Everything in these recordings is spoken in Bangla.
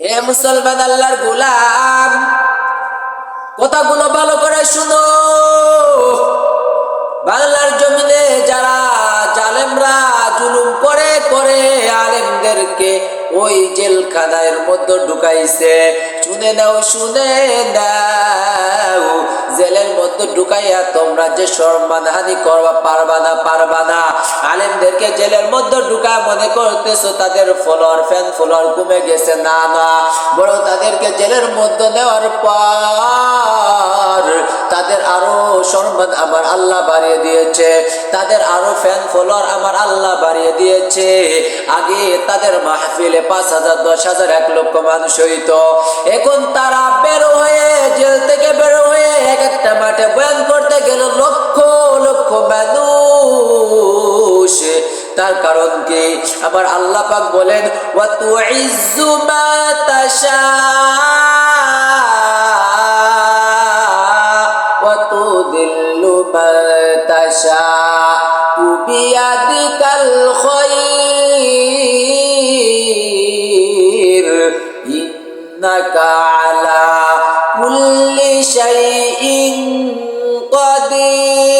এ মুসলমান আল্লাহর গোলাম, কথাগুলো ভালো করে শুনো। বাংলার জমিনে যারা জালেমরা জুলুম করে করে আলেমদেরকে ওই জেলখানার মধ্যে ঢুকাইছে। শুনে দাও শুনে দাও জেলের মধ্যে ঢুকাইয়া তোমরা যে সম্মান হানি করবা পারবা না পারবা না। আলেমদেরকে জেলের মধ্যে ঢুকা মনে করতেছো তাদের ফলোয়ার ফ্যান ফলোয়ার কমে গেছে? না না। বড় তাদেরকে জেলের মধ্যে নেওয়ার পর তাদের আরও সম্মান আমার আল্লাহ বাড়িয়ে দিয়েছে। তাদের আরও ফ্যান ফলোয়ার আমার আল্লাহ বাড়িয়ে দিয়েছে। আগে তাদের মাহফিলে পাঁচ হাজার, দশ হাজার, এক লক্ষ মানুষ হইতো। এখন তারা বের হয়ে জেল থেকে বের হয়ে এক একটা মাঠে বয়ান করতে গেল লক্ষ লক্ষ মানুষ। তার কারণ কি? আমার আল্লাহ পাক বলেন, ওয়া তুইজ্জু মা তাশা বিয়াদিকাল খায়র ইন্নাকা আলা কুল্লি শাইইন কদির।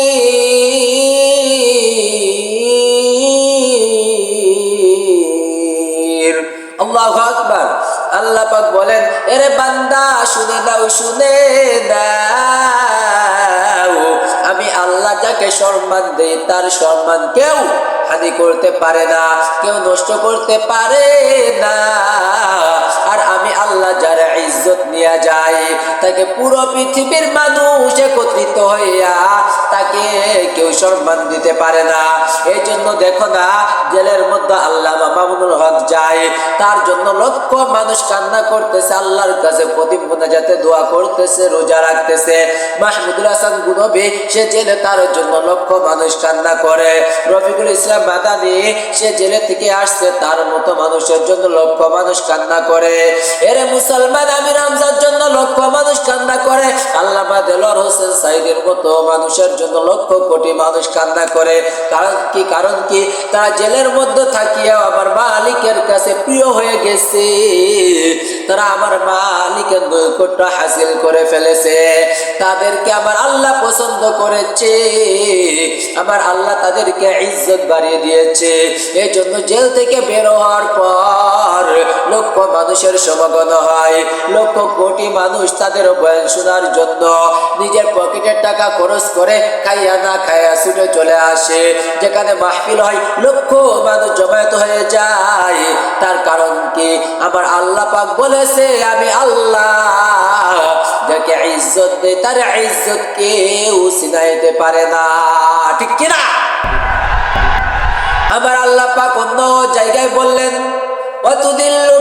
আল্লাহু পাক বলেন, এরে বান্দা, শুনে দাও শুনে আল্লাহ যাকে সম্মান দেয়, তার সম্মান কেউ হানি করতে পারে না, কেউ নষ্ট করতে পারে না। আর আমি আল্লাহ যারা ইজ্জত নিয়ে যাই তাকে পুরো পৃথিবীর মানুষ একত্রিত হইয়া তাকে কেউ সম্মান দিতে পারে না। এই জন্য দেখো না, জেলের মধ্যে আল্লাহ মামুনুল হক যায়। তার জন্য লক্ষ মানুষ কান্না করতেছে, আল্লাহর কাছে প্রদীপ যাতে দোয়া করতেছে, রোজা রাখতেছে। মাহমুদুল হাসান গুনবি, সে জেলে তার জন্য লক্ষ মানুষ কান্না করে। রফিকুল ইসলাম মাদানি, সে জেলে থেকে আসছে, তার মতো মানুষের জন্য লক্ষ মানুষ কান্না করে। এরে মুসলমান আমি মানুষ কান্না করে। আল্লামা দেলোয়ার হোসেন সাইদের মতো মানুষের জন্য লক্ষ কোটি মানুষ কান্না করে। কারণ কি? কারণ কি? তারা জেলের মধ্যে থাকিয়া আমার মালিকের কাছে প্রিয় হয়ে গেছে। তারা আমার মালিকের নৈকট্য হাসিল করে ফেলেছে। তাদেরকে আমার আল্লাহ পছন্দ করেছে। আমার আল্লাহ তাদেরকে ইজ্জত বাড়িয়ে দিয়েছে। এই জন্য জেল থেকে বের হওয়ার পর লক্ষ মানুষের সমাগম হয়। লক্ষ কোটি মানুষ তাদের বয়ান শোনার জন্য নিজের পকেটের টাকা খরচ করে খাইয়া না খাইয়া ছুটে চলে আসে। যেখানে মাহফিল হয়, লক্ষ মানুষ জমায়েত হয়ে যায়। তার কারণ কি? আমার আল্লাহ পাক বলেছে আমি আল্লাহ, যাকে ইজ্জত দেয় তার ইজ্জত কেউ সিনাইতে পারে না। ঠিক কিনা আমার আল্লাহ পাক অন্য জায়গায় বললেন, অতুদিল্লু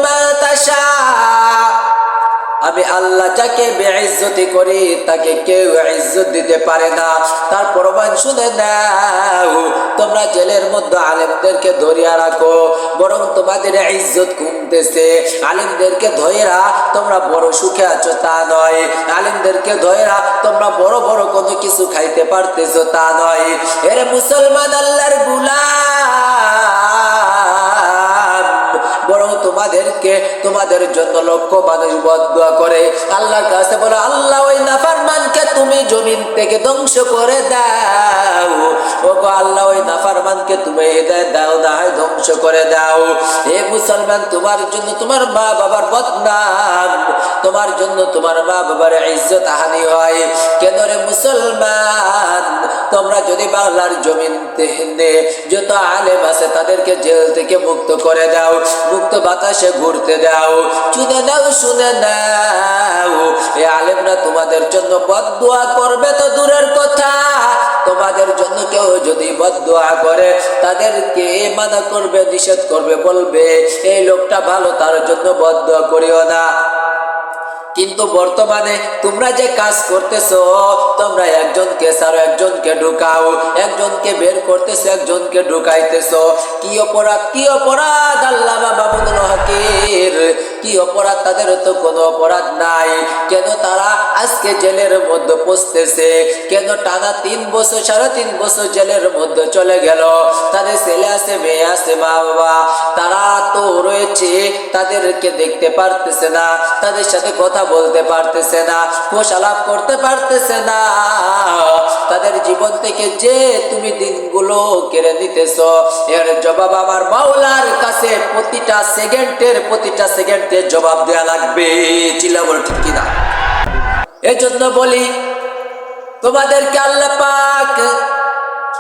আমি আল্লাহ যাকে বেইজ্জতি করি, তাকে কেউ ইজ্জত দিতে পারে না। তার প্রমাণ শুনে নাও, তোমরা জেলের মধ্যে আলেমদেরকে ধরিয়া রাখো, বরং তোমাদের ইজ্জত কমতেছে। আলেমদেরকে ধৈরা তোমরা বড় সুখে আছো তা নয়। আলেমদেরকে ধৈরা তোমরা বড় বড় কোনো কিছু খাইতে পারতেছো তা নয়। এরে মুসলমান আল্লাহর গুলাম! তোমাদেরকে তোমাদের জন্য লক্ষ্য মানুষ বদুয়া করে, আল্লাহর কাছে বলো, আল্লাহ, ওই নাফারমানকে তুমি জমিন থেকে ধ্বংস করে দাও। ও গো আল্লাহ, ওই নাফারমানকে তুমি হৃদয় দাও, না হয় ধ্বংস করে দাও। হে মুসলমান, তোমার জন্য তোমার মা বাবার বদনাম। তোমার জন্য তোমার মা বাবার ইজ্জত হানি হয়। কেন রে মুসলমান? তোমরা যদি বাংলার জমিন যত আলেম আছে তাদেরকে জেল থেকে মুক্ত করে দাও, মুক্ত বাতাসে ঘুরতে দাও। শুনে দাও শুনে দাও এই আলেমরা তোমাদের জন্য বদদোয়া করবে তো দূরের কথা। তোমাদের জন্য কেউ যদি বদদোয়া করে, তাদেরকে মানা করবে, নিষেধ করবে, বলবে, এই লোকটা ভালো, তার জন্য বদদোয়া করিও না। কিন্তু বর্তমানে তোমরা যে কাজ করতেছো, তোমরা একজনকে সারো একজনকে ঢুকাও, একজনকে বের করতেছো, একজনকে ঢুকাইতেছো। কি অপরাধ কি অপরাধ? আল্লাহ বাবুল হকির কি অপরাধ? তাদের তো কোনো অপরাধ নাই। কেন তারা আজকে জেলের মধ্যে পৌঁছতেছে? কেন টানা তিন বছর, সাড়ে তিন বছর জেলের মধ্যে চলে গেল? তাদের ছেলে আছে, মেয়ে আছে মা বাবা তারা তো রয়েছে, তাদেরকে দেখতে পারতেছে না, তাদের সাথে কথা বলতে পারতেছে না কোষালাপ করতে পারতেছে না। তাদের জীবন থেকে যে তুমি দিনগুলো কেড়ে নিতেছ। এর জবাব আমার মাওলার কাছে প্রতিটা সেকেন্ডের প্রতিটা সেকেন্ডের জবাব দেওয়া লাগবে। চিল্লা বল, ঠিক কিনা? এই জন্য বলি, তোমাদেরকে আল্লাহ পাক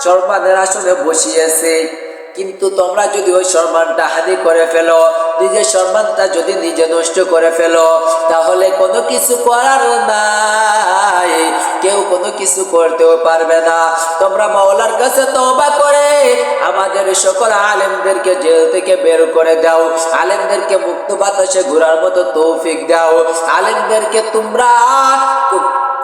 সম্মানের আসনে বসিয়েছে। কিন্তু তোমরা যদি ওই সম্মানটা হানি করে ফেলো, নিজের সম্মানটা যদি নিজে নষ্ট করে ফেলো, তাহলে কোনো কিছু করার নাই। কেউ কোনো কিছু করতেও পারবে না। তোমরা মাওলার কাছে তওবা করে আমাদের সকল আলেমদেরকে জেল থেকে বের করে দাও। আলেমদেরকে মুক্ত বাতাসে ঘোরার মতো তৌফিক দাও। আলেমদেরকে তোমরা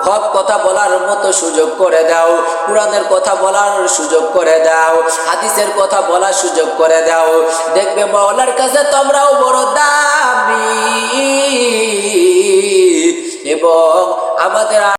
হক কথা বলার মতো সুযোগ করে দাও। কোরআনের কথা বলার সুযোগ করে দাও। হাদিসের কথা বলার সুযোগ করে দাও। দেখবে মাওলার কাছে তোমরাও বড় দামি। এবং আমাদের